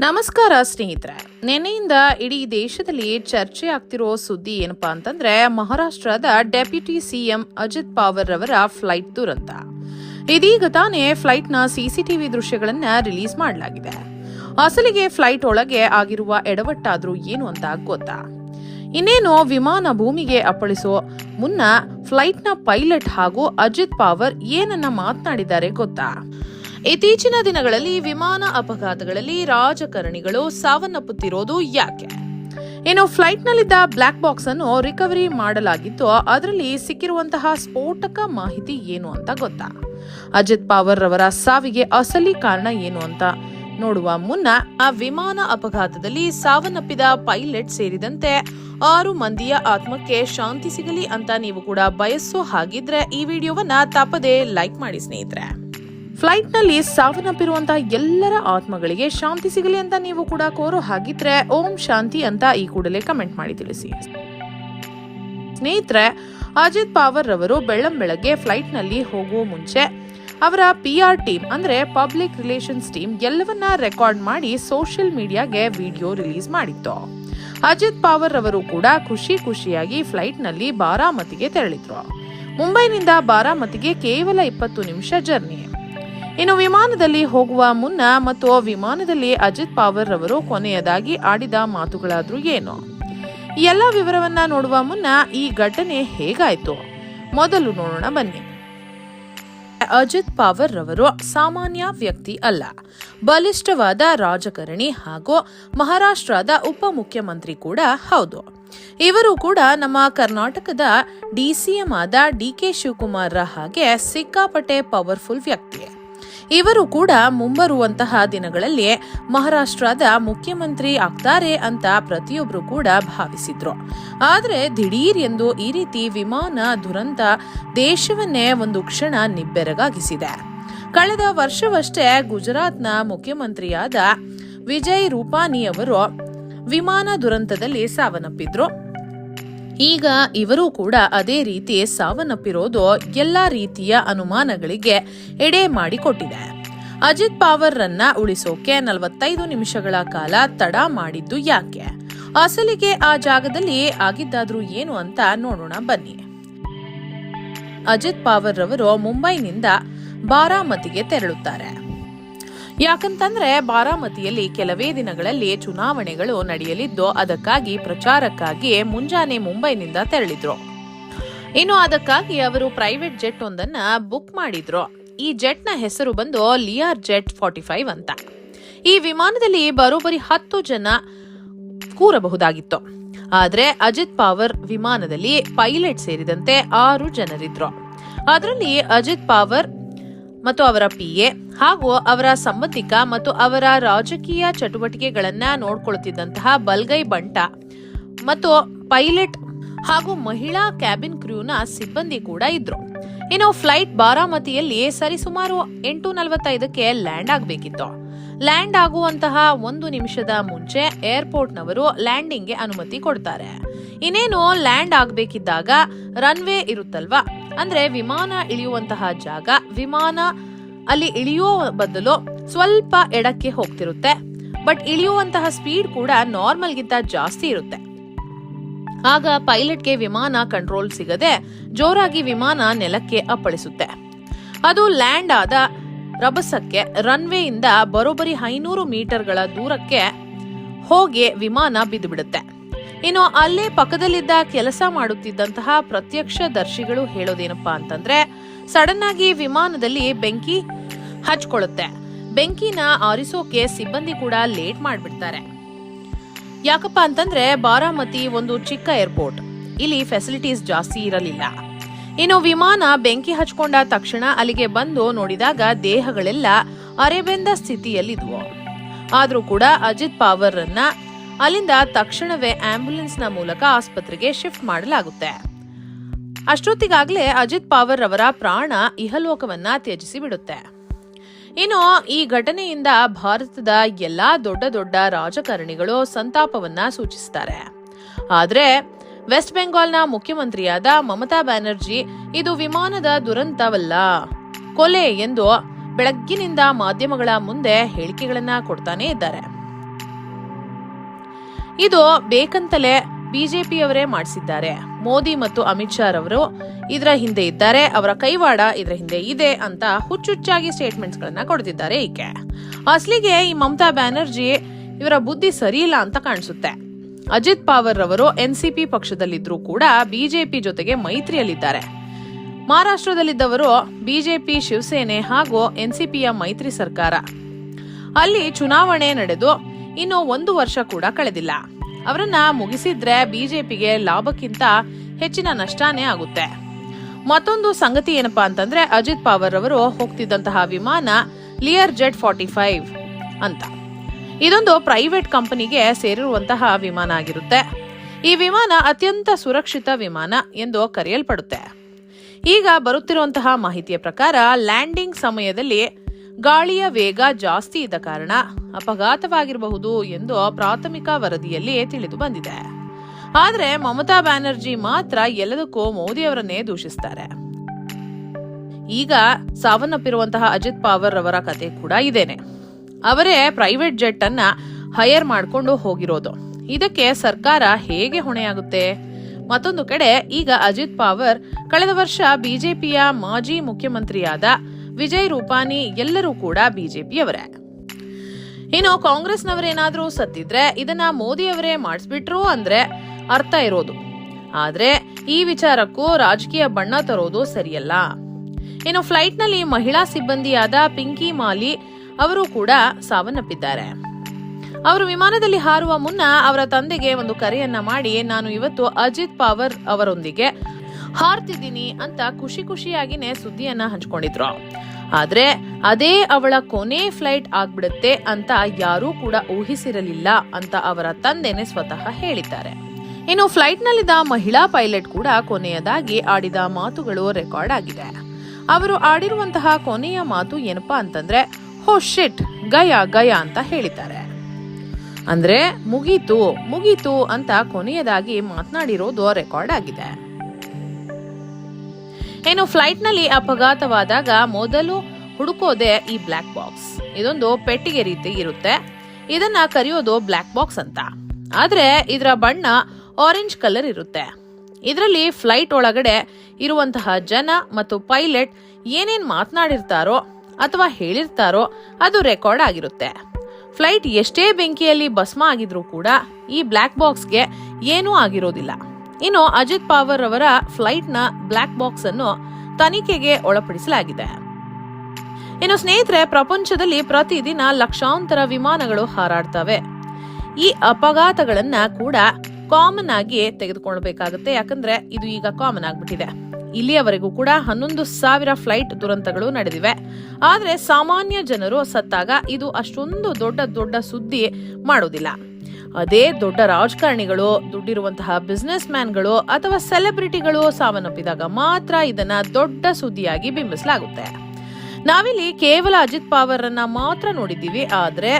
ನಮಸ್ಕಾರ ಸ್ನೇಹಿತರೆ. ನಿನ್ನೆಯಿಂದ ಇಡೀ ದೇಶದಲ್ಲಿ ಚರ್ಚೆ ಆಗ್ತಿರೋ ಸುದ್ದಿ ಏನಪ್ಪಾ ಅಂತಂದ್ರೆ, ಮಹಾರಾಷ್ಟ್ರದ ಡೆಪ್ಯೂಟಿ ಸಿಎಂ ಅಜಿತ್ ಪವಾರ್ ಅವರ ಫ್ಲೈಟ್ ದುರಂತ. ಇದೀಗ ತಾನೇ ಫ್ಲೈಟ್ನ ಸಿಸಿಟಿವಿ ದೃಶ್ಯಗಳನ್ನ ರಿಲೀಸ್ ಮಾಡಲಾಗಿದೆ. ಅಸಲಿಗೆ ಫ್ಲೈಟ್ ಒಳಗೆ ಆಗಿರುವ ಎಡವಟ್ಟಾದ್ರೂ ಏನು ಅಂತ ಗೊತ್ತಾ? ಇನ್ನೇನು ವಿಮಾನ ಭೂಮಿಗೆ ಅಪ್ಪಳಿಸೋ ಮುನ್ನ ಫ್ಲೈಟ್ನ ಪೈಲಟ್ ಹಾಗೂ ಅಜಿತ್ ಪವಾರ್ ಏನನ್ನ ಮಾತನಾಡಿದ್ದಾರೆ ಗೊತ್ತಾ? ಇತ್ತೀಚಿನ ದಿನಗಳಲ್ಲಿ ವಿಮಾನ ಅಪಘಾತಗಳಲ್ಲಿ ರಾಜಕಾರಣಿಗಳು ಸಾವನ್ನಪ್ಪುತ್ತಿರೋದು ಯಾಕೆ? ಇನ್ನು ಫ್ಲೈಟ್ನಲ್ಲಿದ್ದ ಬ್ಲಾಕ್ ಬಾಕ್ಸ್ ಅನ್ನು ರಿಕವರಿ ಮಾಡಲಾಗಿತ್ತು. ಅದರಲ್ಲಿ ಸಿಕ್ಕಿರುವಂತಹ ಸ್ಫೋಟಕ ಮಾಹಿತಿ ಏನು ಅಂತ ಗೊತ್ತಾ? ಅಜಿತ್ ಪವಾರ್ ರವರ ಸಾವಿಗೆ ಅಸಲಿ ಕಾರಣ ಏನು ಅಂತ ನೋಡುವ ಮುನ್ನ ಆ ವಿಮಾನ ಅಪಘಾತದಲ್ಲಿ ಸಾವನ್ನಪ್ಪಿದ ಪೈಲಟ್ ಸೇರಿದಂತೆ ಆರು ಮಂದಿಯ ಆತ್ಮಕ್ಕೆ ಶಾಂತಿ ಸಿಗಲಿ ಅಂತ ನೀವು ಕೂಡ ಬಯಸೋ ಹಾಗಿದ್ರೆ ಈ ವಿಡಿಯೋವನ್ನ ತಪ್ಪದೆ ಲೈಕ್ ಮಾಡಿ ಸ್ನೇಹಿತರೆ. ಫ್ಲೈಟ್ನಲ್ಲಿ ಸಾವನ್ನಪ್ಪಿರುವಂತಹ ಎಲ್ಲರ ಆತ್ಮಗಳಿಗೆ ಶಾಂತಿ ಸಿಗಲಿ ಅಂತ ನೀವು ಕೂಡ ಕೋರೋ ಹಾಗಿದ್ರೆ ಓಂ ಶಾಂತಿ ಅಂತ ಈ ಕೂಡಲೇ ಕಮೆಂಟ್ ಮಾಡಿ ತಿಳಿಸಿ. ಸ್ನೇಹಿತರೆ, ಅಜಿತ್ ಪಾವರ್ ರವರು ಬೆಳ್ಳಂಬೆಳಗ್ಗೆ ಫ್ಲೈಟ್ನಲ್ಲಿ ಹೋಗುವ ಮುಂಚೆ ಅವರ ಪಿ ಆರ್ ಟೀಮ್ ಅಂದ್ರೆ ಪಬ್ಲಿಕ್ ರಿಲೇಷನ್ಸ್ ಟೀಮ್ ಎಲ್ಲವನ್ನ ರೆಕಾರ್ಡ್ ಮಾಡಿ ಸೋಷಿಯಲ್ ಮೀಡಿಯಾಗೆ ವಿಡಿಯೋ ರಿಲೀಸ್ ಮಾಡಿತ್ತು. ಅಜಿತ್ ಪಾವರ್ ರವರು ಕೂಡ ಖುಷಿ ಖುಷಿಯಾಗಿ ಫ್ಲೈಟ್ನಲ್ಲಿ ಬಾರಾಮತಿಗೆ ತೆರಳಿದ್ರು. ಮುಂಬೈನಿಂದ ಬಾರಾಮತಿಗೆ ಕೇವಲ ಇಪ್ಪತ್ತು ನಿಮಿಷ ಜರ್ನಿ. ಇನ್ನು ವಿಮಾನದಲ್ಲಿ ಹೋಗುವ ಮುನ್ನ ಮತ್ತು ವಿಮಾನದಲ್ಲಿ ಅಜಿತ್ ಪವಾರ್ ರವರು ಕೊನೆಯದಾಗಿ ಆಡಿದ ಮಾತುಗಳಾದ್ರೂ ಏನು? ಎಲ್ಲ ವಿವರವನ್ನ ನೋಡುವ ಮುನ್ನ ಈ ಘಟನೆ ಹೇಗಾಯ್ತು? ಮೊದಲು ನೋಡೋಣ, ಬನ್ನಿ. ಅಜಿತ್ ಪವಾರ್ ರವರು ಸಾಮಾನ್ಯ ವ್ಯಕ್ತಿ ಅಲ್ಲ. ಬಲಿಷ್ಠವಾದ ರಾಜಕಾರಣಿ ಹಾಗೂ ಮಹಾರಾಷ್ಟ್ರದ ಉಪಮುಖ್ಯಮಂತ್ರಿ ಕೂಡ ಹೌದು. ಇವರು ಕೂಡ ನಮ್ಮ ಕರ್ನಾಟಕದ ಡಿಸಿಎಂ ಆದ ಡಿ ಕೆ ಶಿವಕುಮಾರ್ ಹಾಗೆ ಸಿಕ್ಕಾಪಟ್ಟೆ ಪವರ್ಫುಲ್ ವ್ಯಕ್ತಿ. ಇವರು ಕೂಡ ಮುಂಬರುವಂತಹ ದಿನಗಳಲ್ಲಿ ಮಹಾರಾಷ್ಟ್ರದ ಮುಖ್ಯಮಂತ್ರಿ ಆಗ್ತಾರೆ ಅಂತ ಪ್ರತಿಯೊಬ್ಬರು ಕೂಡ ಭಾವಿಸಿದ್ರು. ಆದರೆ ದಿಢೀರ್ ಎಂದು ಈ ರೀತಿ ವಿಮಾನ ದುರಂತ ದೇಶವನ್ನೇ ಒಂದು ಕ್ಷಣ ನಿಬ್ಬೆರಗಾಗಿಸಿದೆ. ಕಳೆದ ವರ್ಷವಷ್ಟೇ ಗುಜರಾತ್ನ ಮುಖ್ಯಮಂತ್ರಿಯಾದ ವಿಜಯ್ ರೂಪಾನಿ ಅವರು ವಿಮಾನ ದುರಂತದಲ್ಲಿ ಸಾವನ್ನಪ್ಪಿದ್ರು. ಈಗ ಇವರು ಕೂಡ ಅದೇ ರೀತಿ ಸಾವನ್ನಪ್ಪಿರೋದು ಎಲ್ಲಾ ರೀತಿಯ ಅನುಮಾನಗಳಿಗೆ ಎಡೆ ಮಾಡಿಕೊಟ್ಟಿದೆ. ಅಜಿತ್ ಪವಾರ್ ರನ್ನ ಉಳಿಸೋಕೆ ನಲವತ್ತೈದು ನಿಮಿಷಗಳ ಕಾಲ ತಡ ಮಾಡಿದ್ದು ಯಾಕೆ? ಅಸಲಿಗೆ ಆ ಜಾಗದಲ್ಲಿ ಆಗಿದ್ದಾದ್ರೂ ಏನು ಅಂತ ನೋಡೋಣ ಬನ್ನಿ. ಅಜಿತ್ ಪವಾರ್ ರವರು ಮುಂಬೈನಿಂದ ಬಾರಾಮತಿಗೆ ತೆರಳುತ್ತಾರೆ. ಯಾಕಂತಂದ್ರೆ ಬಾರಾಮತಿಯಲ್ಲಿ ಕೆಲವೇ ದಿನಗಳಲ್ಲಿ ಚುನಾವಣೆಗಳು ನಡೆಯಲಿದ್ದು ಅದಕ್ಕಾಗಿ ಪ್ರಚಾರಕ್ಕಾಗಿ ಮುಂಜಾನೆ ಮುಂಬೈನಿಂದ ತೆರಳಿದ್ರು. ಇನ್ನು ಅದಕ್ಕಾಗಿ ಅವರು ಪ್ರೈವೇಟ್ ಜೆಟ್ ಒಂದನ್ನ ಬುಕ್ ಮಾಡಿದ್ರು. ಈ ಜೆಟ್ನ ಹೆಸರು ಬಂದು ಲಿಯಾರ್ ಜೆಟ್ ಫಾರ್ಟಿ ಫೈವ್ ಅಂತ. ಈ ವಿಮಾನದಲ್ಲಿ ಬರೋಬ್ಬರಿ ಹತ್ತು ಜನ ಕೂರಬಹುದಾಗಿತ್ತು. ಆದರೆ ಅಜಿತ್ ಪಾವರ್ ವಿಮಾನದಲ್ಲಿ ಪೈಲಟ್ ಸೇರಿದಂತೆ ಆರು ಜನರಿದ್ರು. ಅದರಲ್ಲಿ ಅಜಿತ್ ಪಾವರ್ ಮತ್ತು ಅವರ ಪಿಎ ಹಾಗೂ ಅವರ ಸಂಬಂಧಿಕ ಮತ್ತು ಅವರ ರಾಜಕೀಯ ಚಟುವಟಿಕೆಗಳನ್ನ ನೋಡ್ಕೊಳ್ತಿದ್ದಂತಹ ಬಲ್ಗೈ ಬಂಟ ಮತ್ತು ಪೈಲಟ್ ಹಾಗೂ ಮಹಿಳಾ ಕ್ಯಾಬಿನ್ ಕ್ರೂನ ಸಿಬ್ಬಂದಿ ಕೂಡ ಇದ್ರು. ಇನ್ನು ಫ್ಲೈಟ್ ಬಾರಾಮತಿಯಲ್ಲಿ ಸರಿಸುಮಾರು ಎಂಟು ನಲವತ್ತೈದಕ್ಕೆ ಲ್ಯಾಂಡ್ ಆಗಬೇಕಿತ್ತು. ಲ್ಯಾಂಡ್ ಆಗುವಂತಹ ಒಂದು ನಿಮಿಷದ ಮುಂಚೆ ಏರ್ಪೋರ್ಟ್ನವರು ಲ್ಯಾಂಡಿಂಗ್ಗೆ ಅನುಮತಿ ಕೊಡ್ತಾರೆ. ಇನ್ನೇನು ಲ್ಯಾಂಡ್ ಆಗಬೇಕಿದ್ದಾಗ ರನ್ವೇ ಇರುತ್ತಲ್ವಾ? ಅಂದ್ರೆ ವಿಮಾನ ಇಳಿಯುವಂತಹ ಜಾಗ, ವಿಮಾನ ಅಲ್ಲಿ ಇಳಿಯುವ ಬದಲು ಸ್ವಲ್ಪ ಎಡಕ್ಕೆ ಹೋಗ್ತಿರುತ್ತೆ. ಬಟ್ ಇಳಿಯುವಂತಹ ಸ್ಪೀಡ್ ಕೂಡ ನಾರ್ಮಲ್ಗಿಂತ ಜಾಸ್ತಿ ಇರುತ್ತೆ. ಆಗ ಪೈಲಟ್ಗೆ ವಿಮಾನ ಕಂಟ್ರೋಲ್ ಸಿಗದೆ ಜೋರಾಗಿ ವಿಮಾನ ನೆಲಕ್ಕೆ ಅಪ್ಪಳಿಸುತ್ತೆ. ಅದು ಲ್ಯಾಂಡ್ ಆದ ರಭಸಕ್ಕೆ, ರನ್ವೇಯಿಂದ ಬರೋಬ್ಬರಿ ಐನೂರು ಮೀಟರ್ಗಳ ದೂರಕ್ಕೆ ಹೋಗಿ ವಿಮಾನ ಬಿದ್ದು ಬಿಡುತ್ತೆ ಇನ್ನು ಅಲ್ಲೇ ಪಕ್ಕದಲ್ಲಿದ್ದ ಕೆಲಸ ಮಾಡುತ್ತಿದ್ದಂತಹ ಪ್ರತ್ಯಕ್ಷ ದರ್ಶಿಗಳು ಹೇಳೋದೇನಪ್ಪಾ ಅಂತಂದ್ರೆ ಸಡನ್ ಆಗಿ ವಿಮಾನದಲ್ಲಿ ಬೆಂಕಿ ಹಚ್ಕೊಳ್ಳುತ್ತೆ. ಬೆಂಕಿನ ಆರಿಸೋಕೆ ಸಿಬ್ಬಂದಿ ಕೂಡ ಲೇಟ್ ಮಾಡಿಬಿಡ್ತಾರೆ. ಯಾಕಪ್ಪ ಅಂತಂದ್ರೆ ಬಾರಾಮತಿ ಒಂದು ಚಿಕ್ಕ ಏರ್ಪೋರ್ಟ್. ಇಲ್ಲಿ ಫೆಸಿಲಿಟೀಸ್ ಜಾಸ್ತಿ ಇರಲಿಲ್ಲ. ಇನ್ನು ವಿಮಾನ ಬೆಂಕಿ ಹಚ್ಕೊಂಡ ತಕ್ಷಣ ಅಲ್ಲಿಗೆ ಬಂದು ನೋಡಿದಾಗ ದೇಹಗಳೆಲ್ಲ ಅರೆಬೆಂದ ಸ್ಥಿತಿಯಲ್ಲಿದ್ವು. ಆದರೂ ಕೂಡ ಅಜಿತ್ ಪವರ್ ರನ್ನ ಅಲ್ಲಿಂದ ತಕ್ಷಣವೇ ಆಂಬ್ಯುಲೆನ್ಸ್ನ ಮೂಲಕ ಆಸ್ಪತ್ರೆಗೆ ಶಿಫ್ಟ್ ಮಾಡಲಾಗುತ್ತೆ. ಅಷ್ಟೊತ್ತಿಗಾಗಲೇ ಅಜಿತ್ ಪಾವರ್ ಅವರ ಪ್ರಾಣ ಇಹಲೋಕವನ್ನ ತ್ಯಜಿಸಿ ಬಿಡುತ್ತೆ ಇನ್ನು ಈ ಘಟನೆಯಿಂದ ಭಾರತದ ಎಲ್ಲಾ ದೊಡ್ಡ ದೊಡ್ಡ ರಾಜಕಾರಣಿಗಳು ಸಂತಾಪವನ್ನ ಸೂಚಿಸುತ್ತಾರೆ ಆದ್ರೆ ವೆಸ್ಟ್ ಬೆಂಗಾಲ್ನ ಮುಖ್ಯಮಂತ್ರಿಯಾದ ಮಮತಾ ಬ್ಯಾನರ್ಜಿ ಇದು ವಿಮಾನದ ದುರಂತವಲ್ಲ, ಕೊಲೆ ಎಂದು ಬೆಳಗ್ಗಿನಿಂದ ಮಾಧ್ಯಮಗಳ ಮುಂದೆ ಹೇಳಿಕೆಗಳನ್ನ ಕೊಡ್ತಾನೆ ಇದ್ದಾರೆ. ಇದು ಬೇಕಂತಲೇ ಬಿಜೆಪಿಯವರೇ ಮಾಡಿಸಿದ್ದಾರೆ. ಮೋದಿ ಮತ್ತು ಅಮಿತ್ ಶಾ ರವರು ಇದರ ಹಿಂದೆ ಇದ್ದಾರೆ, ಅವರ ಕೈವಾಡ ಇದರ ಹಿಂದೆ ಇದೆ ಅಂತ ಹುಚ್ಚುಚ್ಚಾಗಿ ಸ್ಟೇಟ್ಮೆಂಟ್ಸ್ ಗಳನ್ನ ಕೊಡ್ತಿದ್ದಾರೆ ಈಕೆ. ಅಸಲಿಗೆ ಈ ಮಮತಾ ಬ್ಯಾನರ್ಜಿ ಇವರ ಬುದ್ಧಿ ಸರಿಯಿಲ್ಲ ಅಂತ ಕಾಣಿಸುತ್ತೆ. ಅಜಿತ್ ಪವಾರ್ ರವರು ಎನ್ಸಿಪಿ ಪಕ್ಷದಲ್ಲಿದ್ದರೂ ಕೂಡ ಬಿಜೆಪಿ ಜೊತೆಗೆ ಮೈತ್ರಿಯಲ್ಲಿದ್ದಾರೆ. ಮಹಾರಾಷ್ಟ್ರದಲ್ಲಿದ್ದವರು ಬಿಜೆಪಿ, ಶಿವಸೇನೆ ಹಾಗೂ ಎನ್ಸಿಪಿಯ ಮೈತ್ರಿ ಸರ್ಕಾರ. ಅಲ್ಲಿ ಚುನಾವಣೆ ನಡೆದು ಇನ್ನು ಒಂದು ವರ್ಷ ಕೂಡ ಕಳೆದಿಲ್ಲ. ಅವರನ್ನ ಮುಗಿಸಿದ್ರೆ ಬಿಜೆಪಿಗೆ ಲಾಭಕ್ಕಿಂತ ಹೆಚ್ಚಿನ ನಷ್ಟಾನೇ ಆಗುತ್ತೆ. ಮತ್ತೊಂದು ಸಂಗತಿ ಏನಪ್ಪಾ ಅಂತಂದ್ರೆ ಅಜಿತ್ ಪವಾರ್ ಅವರು ಹೋಗ್ತಿದ್ದಂತಹ ವಿಮಾನ ಲಿಯರ್ ಜೆಟ್ ಫಾರ್ಟಿ ಫೈವ್ ಅಂತ. ಇದೊಂದು ಪ್ರೈವೇಟ್ ಕಂಪನಿಗೆ ಸೇರಿರುವಂತಹ ವಿಮಾನ ಆಗಿರುತ್ತೆ. ಈ ವಿಮಾನ ಅತ್ಯಂತ ಸುರಕ್ಷಿತ ವಿಮಾನ ಎಂದು ಕರೆಯಲ್ಪಡುತ್ತೆ. ಈಗ ಬರುತ್ತಿರುವಂತಹ ಮಾಹಿತಿಯ ಪ್ರಕಾರ ಲ್ಯಾಂಡಿಂಗ್ ಸಮಯದಲ್ಲಿ ಗಾಳಿಯ ವೇಗ ಜಾಸ್ತಿ ಇದ್ದ ಕಾರಣ ಅಪಘಾತವಾಗಿರಬಹುದು ಎಂದು ಪ್ರಾಥಮಿಕ ವರದಿಯಲ್ಲಿ ತಿಳಿದು ಬಂದಿದೆ. ಆದರೆ ಮಮತಾ ಬ್ಯಾನರ್ಜಿ ಮಾತ್ರ ಎಲ್ಲದಕ್ಕೂ ಮೋದಿಯವರನ್ನೇ ದೂಷಿಸ್ತಾರೆ. ಈಗ ಸಾವನ್ನಪ್ಪಿರುವಂತಹ ಅಜಿತ್ ಪವಾರ್ ಅವರ ಕತೆ ಕೂಡ ಇದೇನೆ. ಅವರೇ ಪ್ರೈವೇಟ್ ಜೆಟ್ ಅನ್ನ ಹೈಯರ್ ಮಾಡಿಕೊಂಡು ಹೋಗಿರೋದು. ಇದಕ್ಕೆ ಸರ್ಕಾರ ಹೇಗೆ ಹೊಣೆಯಾಗುತ್ತೆ? ಮತ್ತೊಂದು ಕಡೆ ಈಗ ಅಜಿತ್ ಪವರ್ ಕಳೆದ ವರ್ಷ ಬಿಜೆಪಿಯ ಮಾಜಿ ಮುಖ್ಯಮಂತ್ರಿಯಾದ ವಿಜಯ್ ರೂಪಾನಿ ಎಲ್ಲರೂ ಕೂಡ ಬಿಜೆಪಿಯವರೇ. ಇನ್ನು ಕಾಂಗ್ರೆಸ್ನವರೇನಾದರೂ ಸತ್ತಿದ್ರೆ ಇದನ್ನ ಮೋದಿಯವರೇ ಮಾಡಿಸ್ಬಿಟ್ರು ಅಂದ್ರೆ ಅರ್ಥ ಇರೋದು. ಆದ್ರೆ ಈ ವಿಚಾರಕ್ಕೂ ರಾಜಕೀಯ ಬಣ್ಣ ತರೋದು ಸರಿಯಲ್ಲ. ಇನ್ನು ಫ್ಲೈಟ್ನಲ್ಲಿ ಮಹಿಳಾ ಸಿಬ್ಬಂದಿಯಾದ ಪಿಂಕಿ ಮಾಲಿ ಅವರು ಕೂಡ ಸಾವನ್ನಪ್ಪಿದ್ದಾರೆ. ಅವರು ವಿಮಾನದಲ್ಲಿ ಹಾರುವ ಮುನ್ನ ಅವರ ತಂದೆಗೆ ಒಂದು ಕರೆಯನ್ನ ಮಾಡಿ, ನಾನು ಇವತ್ತು ಅಜಿತ್ ಪವರ್ ಅವರೊಂದಿಗೆ ಹಾರ್ತಿದ್ದೀನಿ ಅಂತ ಖುಷಿ ಖುಷಿಯಾಗಿನೇ ಸುದ್ದಿಯನ್ನ ಹಂಚ್ಕೊಂಡಿದ್ರು. ಆದ್ರೆ ಅದೇ ಅವಳ ಕೊನೆ ಫ್ಲೈಟ್ ಆಗ್ಬಿಡುತ್ತೆ ಅಂತ ಯಾರೂ ಕೂಡ ಊಹಿಸಿರಲಿಲ್ಲ ಅಂತ ಅವರ ತಂದೆನೆ ಸ್ವತಃ ಹೇಳಿದ್ದಾರೆ. ಇನ್ನು ಫ್ಲೈಟ್ನಲ್ಲಿದ್ದ ಮಹಿಳಾ ಪೈಲಟ್ ಕೂಡ ಕೊನೆಯದಾಗಿ ಆಡಿದ ಮಾತುಗಳು ರೆಕಾರ್ಡ್ ಆಗಿದೆ. ಅವರು ಆಡಿರುವಂತಹ ಕೊನೆಯ ಮಾತು ಏನಪ್ಪಾ ಅಂತಂದ್ರೆ, ಹೋ ಶಿಟ್, ಗಯ ಗಯ ಅಂತ ಹೇಳಿದ್ದಾರೆ. ಅಂದ್ರೆ ಮುಗೀತು ಮುಗೀತು ಅಂತ ಕೊನೆಯದಾಗಿ ಮಾತನಾಡಿರೋದು ರೆಕಾರ್ಡ್ ಆಗಿದೆ. ಇನ್ನು ಫ್ಲೈಟ್ನಲ್ಲಿ ಅಪಘಾತವಾದಾಗ ಮೊದಲು ಹುಡುಕೋದೆ ಈ ಬ್ಲ್ಯಾಕ್ ಬಾಕ್ಸ್. ಇದೊಂದು ಪೆಟ್ಟಿಗೆ ರೀತಿ ಇರುತ್ತೆ. ಇದನ್ನ ಕರೆಯೋದು ಬ್ಲ್ಯಾಕ್ ಬಾಕ್ಸ್ ಅಂತ. ಆದ್ರೆ ಇದರ ಬಣ್ಣ ಆರೆಂಜ್ ಕಲರ್ ಇರುತ್ತೆ. ಇದರಲ್ಲಿ ಫ್ಲೈಟ್ ಒಳಗಡೆ ಇರುವಂತಹ ಜನ ಮತ್ತು ಪೈಲಟ್ ಏನೇನ್ ಮಾತನಾಡಿರ್ತಾರೋ ಅಥವಾ ಹೇಳಿರ್ತಾರೋ ಅದು ರೆಕಾರ್ಡ್ ಆಗಿರುತ್ತೆ. ಫ್ಲೈಟ್ ಎಷ್ಟೇ ಬೆಂಕಿಯಲ್ಲಿ ಭಸ್ಮ ಆಗಿದ್ರೂ ಕೂಡ ಈ ಬ್ಲ್ಯಾಕ್ ಬಾಕ್ಸ್ಗೆ ಏನೂ ಆಗಿರೋದಿಲ್ಲ. ಇನ್ನು ಅಜಿತ್ ಪಾವರ್ ಅವರ ಫ್ಲೈಟ್ನ ಬ್ಲ್ಯಾಕ್ ಬಾಕ್ಸ್ ಅನ್ನು ತನಿಖೆಗೆ ಒಳಪಡಿಸಲಾಗಿದೆ. ಇನ್ನು ಸ್ನೇಹಿತರೆ, ಪ್ರಪಂಚದಲ್ಲಿ ಪ್ರತಿದಿನ ಲಕ್ಷಾಂತರ ವಿಮಾನಗಳು ಹಾರಾಡ್ತವೆ. ಈ ಅಪಘಾತಗಳನ್ನ ಕೂಡ ಕಾಮನ್ ಆಗಿ ತೆಗೆದುಕೊಳ್ಬೇಕಾಗುತ್ತೆ. ಯಾಕಂದ್ರೆ ಇದು ಈಗ ಕಾಮನ್ ಆಗ್ಬಿಟ್ಟಿದೆ. ಇಲ್ಲಿಯವರೆಗೂ ಕೂಡ ಹನ್ನೊಂದು ಸಾವಿರ ಫ್ಲೈಟ್ ದುರಂತಗಳು ನಡೆದಿವೆ. ಆದರೆ ಸಾಮಾನ್ಯ ಜನರು ಸತ್ತಾಗ ಇದು ಅಷ್ಟೊಂದು ದೊಡ್ಡ ದೊಡ್ಡ ಸುದ್ದಿ ಮಾಡೋದಿಲ್ಲ. ಅದೇ ದೊಡ್ಡ ರಾಜಕಾರಣಿಗಳು, ದುಡ್ಡಿರುವಂತಹ ಬಿಸ್ನೆಸ್ ಮ್ಯಾನ್ಗಳು ಅಥವಾ ಸೆಲೆಬ್ರಿಟಿಗಳು ಸಾವನ್ನಪ್ಪಿದಾಗ ಮಾತ್ರ ಇದನ್ನ ದೊಡ್ಡ ಸುದ್ದಿಯಾಗಿ ಬಿಂಬಿಸಲಾಗುತ್ತೆ. ನಾವಿಲ್ಲಿ ಕೇವಲ ಅಜಿತ್ ಪವಾರ್ ಅನ್ನ ಮಾತ್ರ ನೋಡಿದ್ದೀವಿ, ಆದ್ರೆ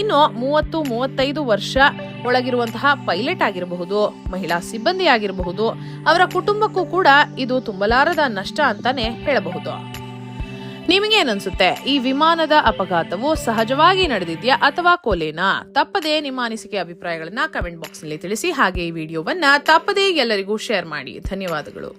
ಇನ್ನು ಮೂವತ್ತು, ಮೂವತ್ತೈದು ವರ್ಷ ಒಳಗಿರುವಂತಹ ಪೈಲಟ್ ಆಗಿರಬಹುದು, ಮಹಿಳಾ ಸಿಬ್ಬಂದಿ ಆಗಿರಬಹುದು, ಅವರ ಕುಟುಂಬಕ್ಕೂ ಕೂಡ ಇದು ತುಂಬಲಾರದ ನಷ್ಟ ಅಂತಾನೆ ಹೇಳಬಹುದು. ನಿಮಗೇನನ್ಸುತ್ತೆ? ಈ ವಿಮಾನದ ಅಪಘಾತವು ಸಹಜವಾಗಿ ನಡೆದಿದ್ಯಾ ಅಥವಾ ಕೊಲೆನಾ? ತಪ್ಪದೇ ನಿಮ್ಮ ಅನಿಸಿಕೆ ಅಭಿಪ್ರಾಯಗಳನ್ನ ಕಮೆಂಟ್ ಬಾಕ್ಸ್ನಲ್ಲಿ ತಿಳಿಸಿ, ಹಾಗೆ ಈ ವಿಡಿಯೋವನ್ನ ತಪ್ಪದೇ ಎಲ್ಲರಿಗೂ ಶೇರ್ ಮಾಡಿ. ಧನ್ಯವಾದಗಳು.